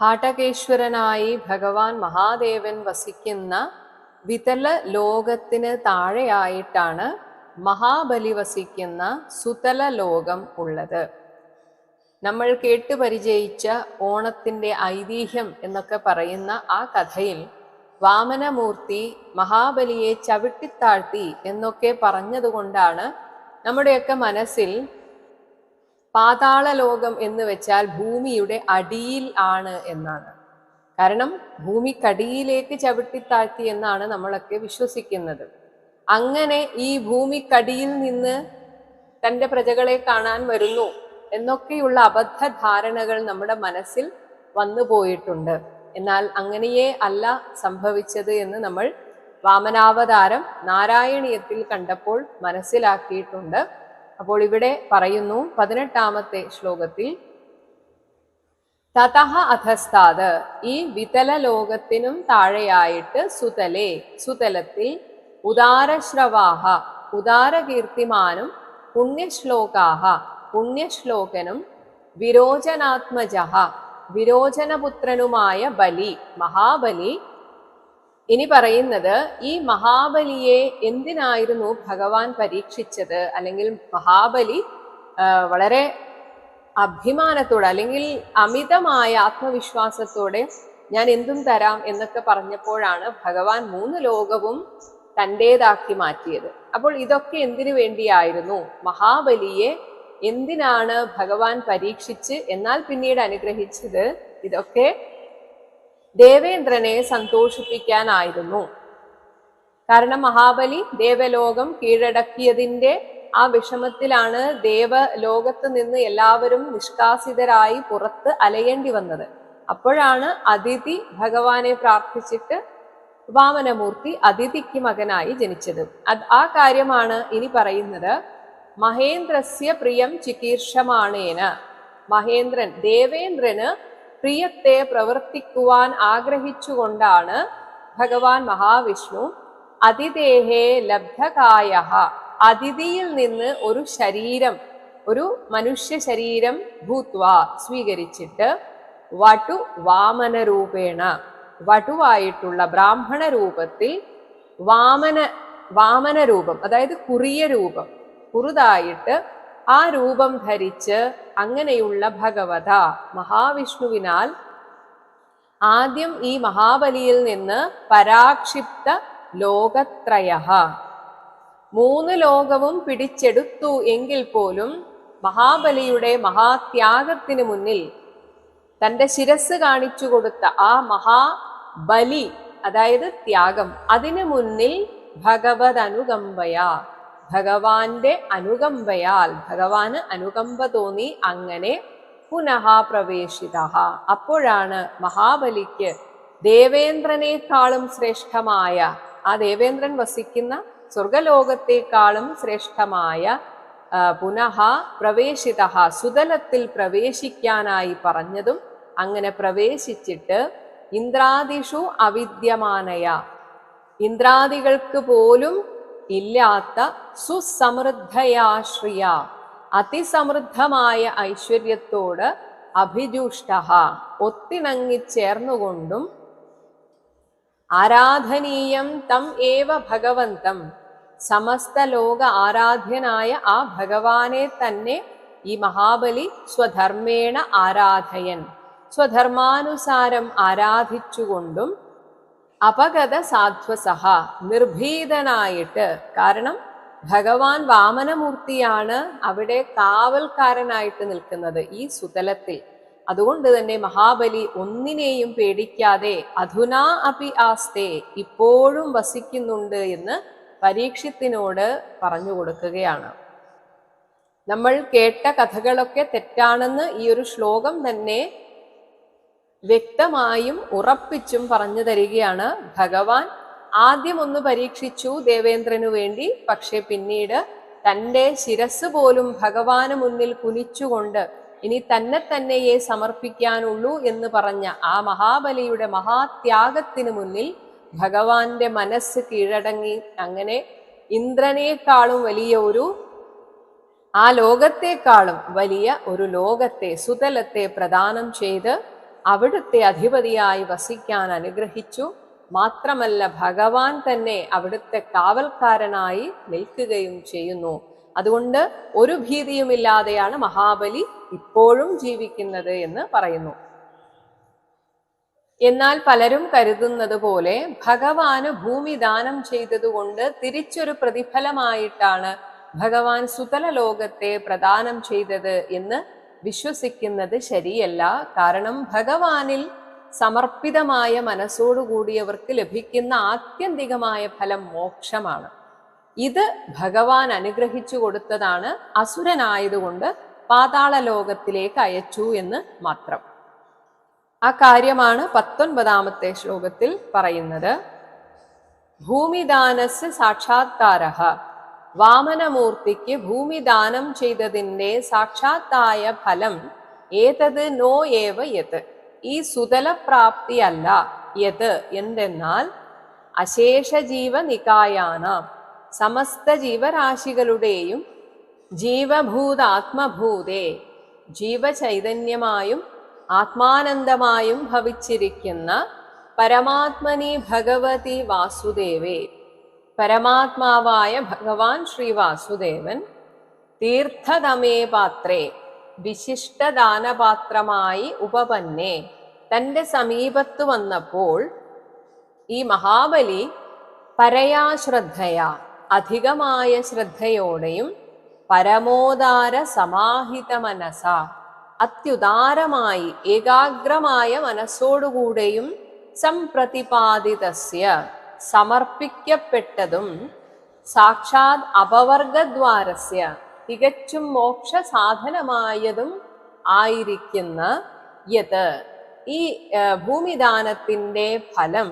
ഹാടകേശ്വരനായി ഭഗവാൻ മഹാദേവൻ വസിക്കുന്ന വിതല ലോകത്തിന് താഴെയായിട്ടാണ് മഹാബലി വസിക്കുന്ന സുതല ലോകം ഉള്ളത്. നമ്മൾ കേട്ടു പരിചയിച്ച ഓണത്തിന്റെ ഐതിഹ്യം എന്നൊക്കെ പറയുന്ന ആ കഥയിൽ വാമനമൂർത്തി മഹാബലിയെ ചവിട്ടിത്താഴ്ത്തി എന്നൊക്കെ പറഞ്ഞതുകൊണ്ടാണ് നമ്മുടെയൊക്കെ മനസ്സിൽ പാതാള ലോകം എന്ന് വെച്ചാൽ ഭൂമിയുടെ അടിയിൽ ആണ് എന്നാണ്. കാരണം ഭൂമിക്കടിയിലേക്ക് ചവിട്ടിത്താഴ്ത്തി എന്നാണ് നമ്മളൊക്കെ വിശ്വസിക്കുന്നത്. അങ്ങനെ ഈ ഭൂമിക്കടിയിൽ നിന്ന് തന്റെ പ്രജകളെ കാണാൻ വരുന്നു എന്നൊക്കെയുള്ള അബദ്ധ ധാരണകൾ നമ്മുടെ മനസ്സിൽ വന്നു പോയിട്ടുണ്ട്. എന്നാൽ അങ്ങനെയേ അല്ല സംഭവിച്ചത് എന്ന് നമ്മൾ വാമനാവതാരം നാരായണീയത്തിൽ കണ്ടപ്പോൾ മനസ്സിലാക്കിയിട്ടുണ്ട്. അപ്പോൾ ഇവിടെ പറയുന്നു പതിനെട്ടാമത്തെ ശ്ലോകത്തിൽ തതഹ അധസ്താത് ഈ വിതല ലോകത്തിനും താഴെയായിട്ട് സുതലേ സുതലത്തിൽ ഉദാരശ്രവാഹ ഉദാരകീർത്തിമാനും പുണ്യശ്ലോകാഹ പുണ്യശ്ലോകനും വിരോചനാത്മജ വിരോചനപുത്രനുമായ ബലി മഹാബലി ഇനി പറയുന്നത് ഈ മഹാബലിയെ എന്തിനായിരുന്നു ഭഗവാൻ പരീക്ഷിച്ചത്? അല്ലെങ്കിൽ മഹാബലി വളരെ അഭിമാനത്തോടെ അല്ലെങ്കിൽ അമിതമായ ആത്മവിശ്വാസത്തോടെ ഞാൻ എന്തും തരാം എന്നൊക്കെ പറഞ്ഞപ്പോഴാണ് ഭഗവാൻ മൂന്ന് ലോകവും തന്റേതാക്കി മാറ്റിയത്. അപ്പോൾ ഇതൊക്കെ എന്തിനു വേണ്ടിയായിരുന്നു? മഹാബലിയെ എന്തിനാണ് ഭഗവാൻ പരീക്ഷിച്ച് എന്നാൽ പിന്നീട് അനുഗ്രഹിച്ചത്? ഇതൊക്കെ ദേവേന്ദ്രനെ സന്തോഷിപ്പിക്കാനായിരുന്നു. കാരണം മഹാബലി ദേവലോകം കീഴടക്കിയതിന്റെ ആ വിഷമത്തിലാണ് ദേവലോകത്ത് നിന്ന് എല്ലാവരും നിഷ്കാസിതരായി പുറത്ത് അലയേണ്ടി വന്നത്. അപ്പോഴാണ് അതിഥി ഭഗവാനെ പ്രാർത്ഥിച്ചിട്ട് വാമനമൂർത്തി അതിഥിക്ക് മകനായി ജനിച്ചത്. ആ കാര്യമാണ് ഇനി പറയുന്നത്. മഹേന്ദ്രസ്യ പ്രിയം ചികീർഷമാണേന. മഹേന്ദ്രൻ ദേവേന്ദ്രന് പ്രിയത്തെ പ്രവർത്തിക്കുവാൻ ആഗ്രഹിച്ചുകൊണ്ടാണ് ഭഗവാൻ മഹാവിഷ്ണു അതിദേഹേ ലബ്ധകായ അതിഥിയിൽ നിന്ന് ഒരു ശരീരം ഒരു മനുഷ്യ ശരീരം ഭൂത്വ സ്വീകരിച്ചിട്ട് വടു വാമന രൂപേണ വടുവായിട്ടുള്ള ബ്രാഹ്മണ രൂപത്തിൽ വാമന വാമന രൂപം അതായത് കുറിയ രൂപം കുറുതായിട്ട് ആ രൂപം ധരിച്ച് അങ്ങനെയുള്ള ഭഗവത മഹാവിഷ്ണുവിനാൽ ആദ്യം ഈ മഹാബലിയിൽ നിന്ന് പരാക്ഷിപ്ത ലോകത്രയ മൂന്ന് ലോകവും പിടിച്ചെടുത്തു എങ്കിൽ പോലും മഹാബലിയുടെ മഹാത്യാഗത്തിന് മുന്നിൽ തന്റെ ശിരസ് കാണിച്ചു കൊടുത്ത ആ മഹാബലി അതായത് ത്യാഗം അതിനു മുന്നിൽ ഭഗവത് ഭഗവാന്റെ അനുകമ്പയാൽ ഭഗവാന് അനുകമ്പ തോന്നി അങ്ങനെ പുനഃ പ്രവേശിത. അപ്പോഴാണ് മഹാബലിക്ക് ദേവേന്ദ്രനേക്കാളും ശ്രേഷ്ഠമായ ആ ദേവേന്ദ്രൻ വസിക്കുന്ന സ്വർഗലോകത്തെക്കാളും ശ്രേഷ്ഠമായ പുനഃ പ്രവേശിത. സുതലത്തിൽ പ്രവേശിക്കാനായി പറഞ്ഞതും അങ്ങനെ പ്രവേശിച്ചിട്ട് ഇന്ദ്രാദിഷു അവിദ്യമാനയ. ഇന്ദ്രാദികൾക്ക് പോലും ഇല്ലാത്ത സുസമൃദ്ധയാശ്രിയ. അതിസമൃദ്ധമായ ഐശ്വര്യത്തോട് അഭിജുഷ്ട ഒത്തിണങ്ങിച്ചേർന്നുകൊണ്ടും ആരാധനീയം തം ഏവ ഭഗവന്തം. സമസ്ത ലോക ആരാധ്യനായ ആ ഭഗവാനെ തന്നെ ഈ മഹാബലി സ്വധർമ്മേണ ആരാധയൻ. സ്വധർമാനുസാരം ആരാധിച്ചുകൊണ്ടും അപഗത സാധ്വസഹ നിർഭീതനായിട്ട്. കാരണം ഭഗവാൻ വാമനമൂർത്തിയാണ് അവിടെ കാവൽക്കാരനായിട്ട് നിൽക്കുന്നത് ഈ സുതലത്തിൽ. അതുകൊണ്ട് തന്നെ മഹാബലി ഒന്നിനെയും പേടിക്കാതെ അധുനാ അപി ആസ്തേ ഇപ്പോഴും വസിക്കുന്നുണ്ട് എന്ന് പരീക്ഷത്തിനോട് പറഞ്ഞു കൊടുക്കുകയാണ്. നമ്മൾ കേട്ട കഥകളൊക്കെ തെറ്റാണെന്ന് ഈ ഒരു ശ്ലോകം തന്നെ വ്യക്തമായും ഉറപ്പിച്ചും പറഞ്ഞു തരികയാണ് ഭഗവാൻ. ആദ്യം ഒന്ന് പരീക്ഷിച്ചു ദേവേന്ദ്രനു വേണ്ടി പക്ഷെ പിന്നീട് തന്റെ ശിരസ് പോലും ഭഗവാന് മുന്നിൽ കുനിച്ചുകൊണ്ട് ഇനി തന്നെ തന്നെയെ സമർപ്പിക്കാനുള്ളൂ എന്ന് പറഞ്ഞ ആ മഹാബലിയുടെ മഹാത്യാഗത്തിനു മുന്നിൽ ഭഗവാന്റെ മനസ്സ് കീഴടങ്ങി. അങ്ങനെ ഇന്ദ്രനേക്കാളും വലിയ ഒരു ആ ലോകത്തെക്കാളും വലിയ ഒരു ലോകത്തെ സുതലത്തെ പ്രദാനം ചെയ്ത് അവിടുത്തെ അധിപതിയായി വസിക്കാൻ അനുഗ്രഹിച്ചു. മാത്രമല്ല ഭഗവാൻ തന്നെ അവിടുത്തെ കാവൽക്കാരനായി നിൽക്കുകയും ചെയ്യുന്നു. അതുകൊണ്ട് ഒരു ഭീതിയുമില്ലാതെയാണ് മഹാബലി ഇപ്പോഴും ജീവിക്കുന്നത് എന്ന് പറയുന്നു. എന്നാൽ പലരും കരുതുന്നത് പോലെ ഭഗവാന് ഭൂമി ദാനം ചെയ്തതുകൊണ്ട് തിരിച്ചൊരു പ്രതിഫലമായിട്ടാണ് ഭഗവാൻ സുതല ലോകത്തെ പ്രദാനം ചെയ്തത് എന്ന് വിശ്വസിക്കുന്നത് ശരിയല്ല. കാരണം ഭഗവാനിൽ സമർപ്പിതമായ മനസ്സോടുകൂടിയവർക്ക് ലഭിക്കുന്ന ആത്യന്തികമായ ഫലം മോക്ഷമാണ്. ഇത് ഭഗവാൻ അനുഗ്രഹിച്ചു കൊടുത്തതാണ്. അസുരനായതുകൊണ്ട് പാതാള ലോകത്തിലേക്ക് അയച്ചു എന്ന് മാത്രം. ആ കാര്യമാണ് പത്തൊൻപതാമത്തെ ശ്ലോകത്തിൽ പറയുന്നത്. ഭൂമിദാനസ് സാക്ഷാത്കാര. വാമനമൂർത്തിക്ക് ഭൂമിദാനം ചെയ്തതിന്റെ സാക്ഷാത്തായ ഫലം ഏതത് നോ ഏവ യത്? ഈ സുതലപ്രാപ്തിയല്ല യത് എന്തെന്നാൽ അശേഷ ജീവനികായാനാം സമസ്ത ജീവരാശികളുടെയും ജീവഭൂതാത്മഭൂതേ ജീവചൈതന്യമായും ആത്മാനന്ദമായും ഭവിച്ചിരിക്കുന്ന പരമാത്മനി ഭഗവതി വാസുദേവേ. പരമാത്മാവായ ഭഗവാൻ ശ്രീ വാസുദേവൻ തീർത്ഥതമേ പാത്രേ വിശിഷ്ടദാനപാത്രമായി ഉപപന്നെ. തന്റെ സമീപത്ത് വന്നപ്പോൾ ഈ മഹാബലി പരയാശ്രദ്ധയ അധികമായ ശ്രദ്ധയോടെയും പരമോദാര സമാഹിത മനസ അത്യുദാരമായി ഏകാഗ്രമായ മനസ്സോടുകൂടെയും സംപ്രതിപാദിതസ്യ. സമർപ്പിക്കപ്പെട്ടതും സാക്ഷാത് അപവർഗദ്വാരസ്യ തികച്ചും മോക്ഷ സാധനമായതും ആയിരിക്കുന്ന യത്. ഈ ഭൂമിദാനത്തിന്റെ ഫലം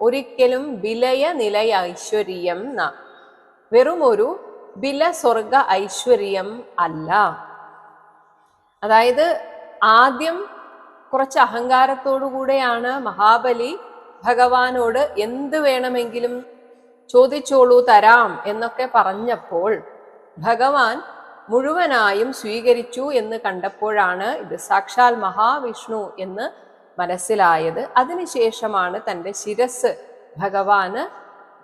ഒരിക്കലും വിലയ നിലയ ഐശ്വര്യം ന. വെറുമൊരു ബില സ്വർഗ ഐശ്വര്യം അല്ല. അതായത് ആദ്യം കുറച്ച് അഹങ്കാരത്തോടു കൂടെയാണ് മഹാബലി ഭഗവാനോട് എന്ത് വേണമെങ്കിലും ചോദിച്ചോളൂ തരാം എന്നൊക്കെ പറഞ്ഞപ്പോൾ ഭഗവാൻ മുഴുവനായും സ്വീകരിച്ചു എന്ന് കണ്ടപ്പോഴാണ് ഇത് സാക്ഷാൽ മഹാവിഷ്ണു എന്ന് മനസ്സിലായത്. അതിനുശേഷമാണ് തന്റെ ശിരസ് ഭഗവാന്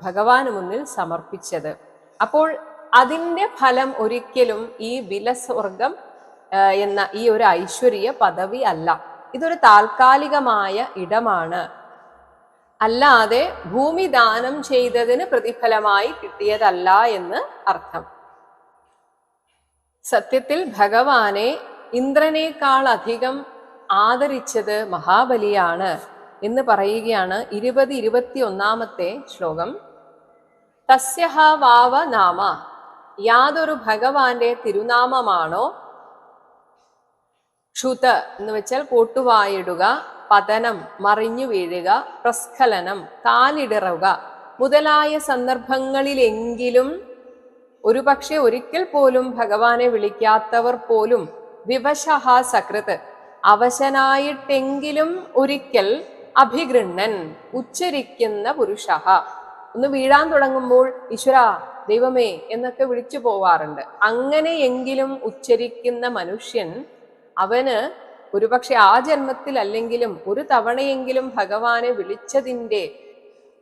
ഭഗവാന് മുന്നിൽ സമർപ്പിച്ചത്. അപ്പോൾ അതിന്റെ ഫലം ഒരിക്കലും ഈ വിലസ്വർഗം എന്ന ഈ ഒരു ഐശ്വര്യ പദവി അല്ല. ഇതൊരു താൽക്കാലികമായ ഇടമാണ്. അല്ലാതെ ഭൂമി ദാനം ചെയ്തതിന് പ്രതിഫലമായി കിട്ടിയതല്ല എന്ന് അർത്ഥം. സത്യത്തിൽ ഭഗവാനെ ഇന്ദ്രനേക്കാൾ അധികം ആദരിച്ചത് മഹാബലിയാണ് എന്ന് പറയുകയാണ് ഇരുപത് ഇരുപത്തി ഒന്നാമത്തെ ശ്ലോകം. തസ്യഹ വാവ നാമ. യാതൊരു ഭഗവാന്റെ തിരുനാമമാണോ ക്ഷുത എന്ന് വെച്ചാൽ കൂട്ടുവായിടുക പതനം മറിഞ്ഞു വീഴുക പ്രസ്ഖലനം കാലിടറുക മുതലായ സന്ദർഭങ്ങളിലെങ്കിലും ഒരുപക്ഷെ ഒരിക്കൽ പോലും ഭഗവാനെ വിളിക്കാത്തവർ പോലും വിവശഹ സകൃത്. അവശനായിട്ടെങ്കിലും ഒരിക്കൽ അഭിഗൃണ്ണൻ ഉച്ചരിക്കുന്ന പുരുഷ ഒന്ന് വീഴാൻ തുടങ്ങുമ്പോൾ ഈശ്വര ദൈവമേ എന്നൊക്കെ വിളിച്ചു പോവാറുണ്ട്. അങ്ങനെയെങ്കിലും ഉച്ചരിക്കുന്ന മനുഷ്യൻ അവന് ഒരുപക്ഷെ ആ ജന്മത്തിൽ അല്ലെങ്കിലും ഒരു തവണയെങ്കിലും ഭഗവാനെ വിളിച്ചതിന്റെ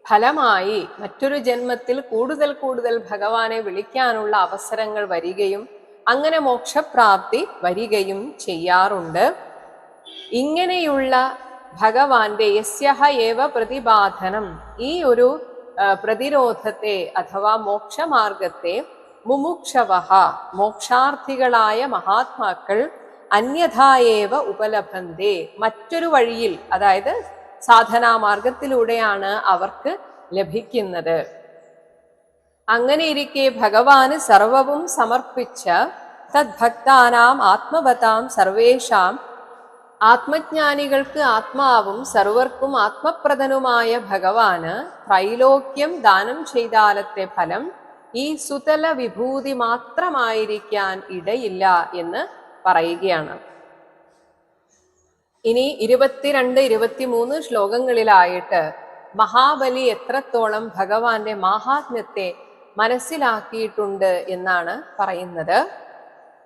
ഫലമായി മറ്റൊരു ജന്മത്തിൽ കൂടുതൽ കൂടുതൽ ഭഗവാനെ വിളിക്കാനുള്ള അവസരങ്ങൾ വരികയും അങ്ങനെ മോക്ഷപ്രാപ്തി വരികയും ചെയ്യാറുണ്ട്. ഇങ്ങനെയുള്ള ഭഗവാന്റെ യസ്യഹ ഏവ പ്രതിപാദനം ഈ ഒരു പ്രതിരോധത്തെ അഥവാ മോക്ഷമാർഗത്തെ മുമുക്ഷവഹ മോക്ഷാർത്ഥികളായ മഹാത്മാക്കൾ അന്യഥായേവ ഉപലഭന്തേ. മറ്റൊരു വഴിയിൽ അതായത് സാധനാ മാർഗത്തിലൂടെയാണ് അവർക്ക് ലഭിക്കുന്നത്. അങ്ങനെയിരിക്കെ ഭഗവാന് സർവവും സമർപ്പിച്ച തദ്ഭക്താനാം ആത്മവതാം സർവേഷാം ആത്മജ്ഞാനികൾക്ക് ആത്മാവും സർവർക്കും ആത്മപ്രദനുമായ ഭഗവാന് ത്രൈലോക്യം ദാനം ചെയ്താലത്തെ ഫലം ഈ സുതല വിഭൂതി മാത്രമായിരിക്കാൻ ഇടയില്ല എന്ന് പറയുകയാണ്. ഇനി ഇരുപത്തിരണ്ട് ഇരുപത്തിമൂന്ന് ശ്ലോകങ്ങളിലായിട്ട് മഹാബലി എത്രത്തോളം ഭഗവാന്റെ മാഹാത്മ്യത്തെ മനസ്സിലാക്കിയിട്ടുണ്ട് എന്നാണ് പറയുന്നത്.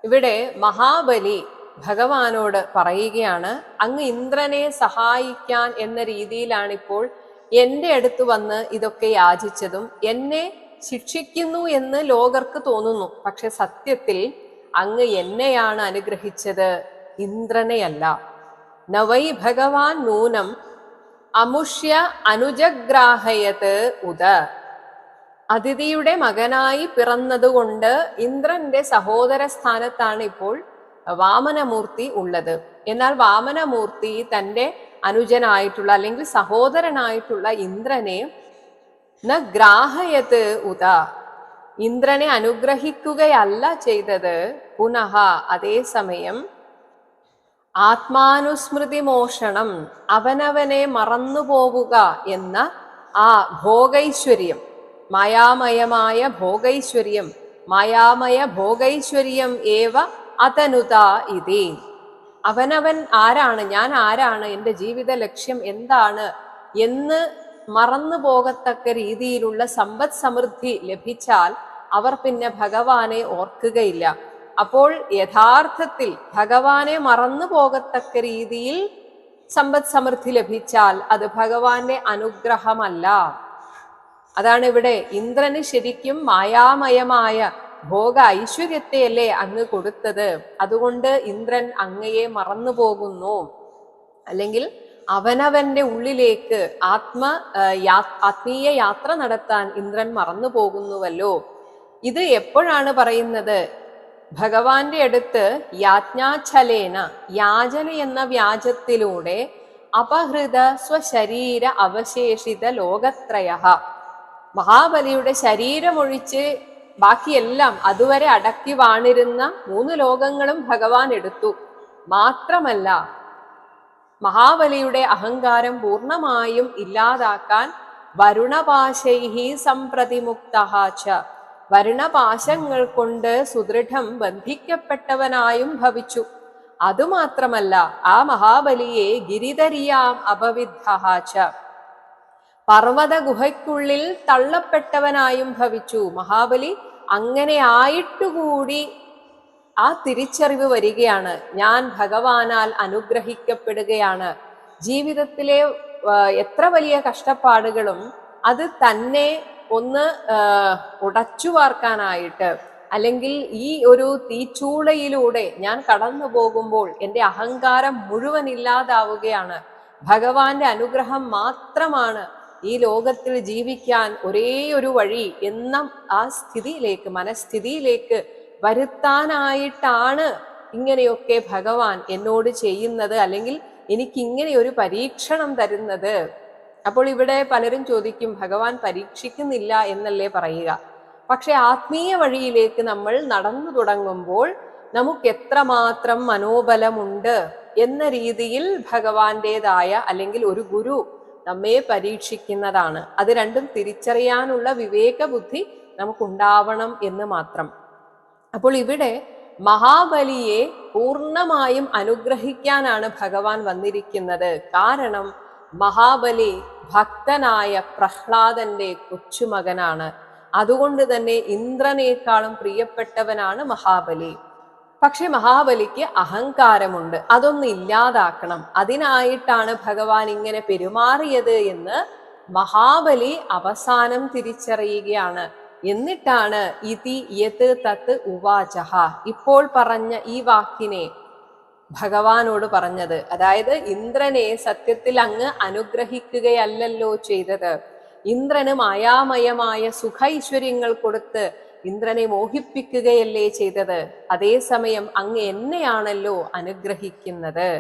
ഇവിടെ മഹാബലി ഭഗവാനോട് പറയുകയാണ് അങ്ങ് ഇന്ദ്രനെ സഹായിക്കാൻ എന്ന രീതിയിലാണിപ്പോൾ എന്റെ അടുത്ത് വന്ന് ഇതൊക്കെ യാചിച്ചതും. എന്നെ ശിക്ഷിക്കുന്നു എന്ന് ലോകർക്ക് തോന്നുന്നു. പക്ഷെ സത്യത്തിൽ അങ്ങ് എന്നെയാണ് അനുഗ്രഹിച്ചത്. ഇന്ദ്രനെയല്ല. നവൈ ഭഗവാൻ നൂനം അമുഷ്യ അനുജഗ്രാഹയത് ഉദ. അതിഥിയുടെ മകനായി പിറന്നതുകൊണ്ട് ഇന്ദ്രന്റെ സഹോദര സ്ഥാനത്താണ് ഇപ്പോൾ വാമനമൂർത്തി ഉള്ളത്. എന്നാൽ വാമനമൂർത്തി തന്റെ അനുജനായിട്ടുള്ള അല്ലെങ്കിൽ സഹോദരനായിട്ടുള്ള ഇന്ദ്രനെ ന ഗ്രാഹയത് ഉദ. ഇന്ദ്രനെ അനുഗ്രഹിക്കുകയല്ല ചെയ്തത്. പുനഃ അതേസമയം ആത്മാനുസ്മൃതി മോഷണം അവനവനെ മറന്നുപോവുക എന്ന ആ ഭോഗൈശ്വര്യം മായാമയമായ ഭോഗൈശ്വര്യം മായാമയ ഭോഗൈശ്വര്യം ഏവ അതനുത ഇതി. അവനവൻ ആരാണ് ഞാൻ ആരാണ് എന്റെ ജീവിത ലക്ഷ്യം എന്താണ് എന്ന് മറന്നു പോകത്തക്ക രീതിയിലുള്ള സമ്പദ് സമൃദ്ധി ലഭിച്ചാൽ അവർ പിന്നെ ഭഗവാനെ ഓർക്കുകയില്ല. അപ്പോൾ യഥാർത്ഥത്തിൽ ഭഗവാനെ മറന്നു പോകത്തക്ക രീതിയിൽ സമ്പദ് സമൃദ്ധി ലഭിച്ചാൽ അത് ഭഗവാന്റെ അനുഗ്രഹമല്ല. അതാണ് ഇവിടെ ഇന്ദ്രന് ശരിക്കും മായാമയമായ ഭോഗ ഐശ്വര്യത്തെയല്ലേ അങ്ങ് കൊടുത്തത്. അതുകൊണ്ട് ഇന്ദ്രൻ അങ്ങയെ മറന്നു പോകുന്നു. അല്ലെങ്കിൽ അവനവന്റെ ഉള്ളിലേക്ക് ആത്മ ആത്മീയ യാത്ര നടത്താൻ ഇന്ദ്രൻ മറന്നു പോകുന്നുവല്ലോ. ഇത് എപ്പോഴാണ് പറയുന്നത്? ഭഗവാന്റെ അടുത്ത് യാജ്ഞാചലേന യാചന എന്ന വ്യാജത്തിലൂടെ അപഹൃത സ്വശരീര അവശേഷിത ലോകത്രയ മഹാബലിയുടെ ശരീരമൊഴിച്ച് ബാക്കിയെല്ലാം അതുവരെ അടക്കി വാണിരുന്ന മൂന്ന് ലോകങ്ങളും ഭഗവാൻ എടുത്തു. മാത്രമല്ല മഹാബലിയുടെ അഹങ്കാരം പൂർണമായും ഇല്ലാതാക്കാൻ വരുണപാശൈഹി സംപ്രതിമുക്തഹാച്ച വരുണപാശങ്ങൾ കൊണ്ട് സുദൃഢം ബന്ധിക്കപ്പെട്ടവനായും ഭവിച്ചു. അതുമാത്രമല്ല ആ മഹാബലിയെ ഗിരിധരിയാം അപവിദ്ധഹാച്ച പർവത ഗുഹയ്ക്കുള്ളിൽ തള്ളപ്പെട്ടവനായും ഭവിച്ചു. മഹാബലി അങ്ങനെ ആയിട്ടുകൂടി ആ തിരിച്ചറിവ് വരികയാണ്. ഞാൻ ഭഗവാനാൽ അനുഗ്രഹിക്കപ്പെടുകയാണ്. ജീവിതത്തിലെ എത്ര വലിയ കഷ്ടപ്പാടുകളും അത് തന്നെ ഒന്ന് ഉടച്ചു വാർക്കാനായിട്ട് അല്ലെങ്കിൽ ഈ ഒരു തീച്ചൂളയിലൂടെ ഞാൻ കടന്നു പോകുമ്പോൾ എന്റെ അഹങ്കാരം മുഴുവൻ ഇല്ലാതാവുകയാണ്. ഭഗവാന്റെ അനുഗ്രഹം മാത്രമാണ് ഈ ലോകത്തിൽ ജീവിക്കാൻ ഒരേ ഒരു വഴി എന്ന ആ സ്ഥിതിയിലേക്ക് മനസ്ഥിതിയിലേക്ക് വരുത്താനായിട്ടാണ് ഇങ്ങനെയൊക്കെ ഭഗവാൻ എന്നോട് ചെയ്യുന്നത് അല്ലെങ്കിൽ എനിക്ക് ഇങ്ങനെ ഒരു പരീക്ഷണം തരുന്നത്. അപ്പോൾ ഇവിടെ പലരും ചോദിക്കും ഭഗവാൻ പരീക്ഷിക്കുന്നില്ല എന്നല്ലേ പറയുക. പക്ഷെ ആത്മീയ വഴിയിലേക്ക് നമ്മൾ നടന്നു തുടങ്ങുമ്പോൾ നമുക്ക് എത്രമാത്രം മനോബലമുണ്ട് എന്ന രീതിയിൽ ഭഗവാന്റേതായ അല്ലെങ്കിൽ ഒരു ഗുരു നമ്മെ പരീക്ഷിക്കുന്നതാണ്. അത് രണ്ടും തിരിച്ചറിയാനുള്ള വിവേക ബുദ്ധി നമുക്കുണ്ടാവണം എന്ന് മാത്രം. അപ്പോൾ ഇവിടെ മഹാബലിയെ പൂർണമായും അനുഗ്രഹിക്കാനാണ് ഭഗവാൻ വന്നിരിക്കുന്നത്. കാരണം മഹാബലി ഭക്തനായ പ്രഹ്ലാദന്റെ കൊച്ചുമകനാണ്. അതുകൊണ്ട് തന്നെ ഇന്ദ്രനേക്കാളും പ്രിയപ്പെട്ടവനാണ് മഹാബലി. പക്ഷെ മഹാബലിക്ക് അഹങ്കാരമുണ്ട്. അതൊന്നും ഇല്ലാതാക്കണം. അതിനായിട്ടാണ് ഭഗവാൻ ഇങ്ങനെ പെരുമാറിയത് എന്ന് മഹാബലി അവസാനം തിരിച്ചറിയുകയാണ്. എന്നിട്ടാണ് ഇതി യത് തത്ത് ഉവാചഹ. ഇപ്പോൾ പറഞ്ഞ ഈ വാക്കിനെ ഭഗവാനോട് പറഞ്ഞത്. അതായത് ഇന്ദ്രനെ സത്യത്തിൽ അങ്ങ് അനുഗ്രഹിക്കുകയല്ലല്ലോ ചെയ്തത്. ഇന്ദ്രന് മായാമയമായ സുഖൈശ്വര്യങ്ങൾ കൊടുത്ത് ഇന്ദ്രനെ മോഹിപ്പിക്കുകയല്ലേ ചെയ്തത്. അതേസമയം അങ്ങ് എന്നെയാണല്ലോ അനുഗ്രഹിക്കുന്നത്.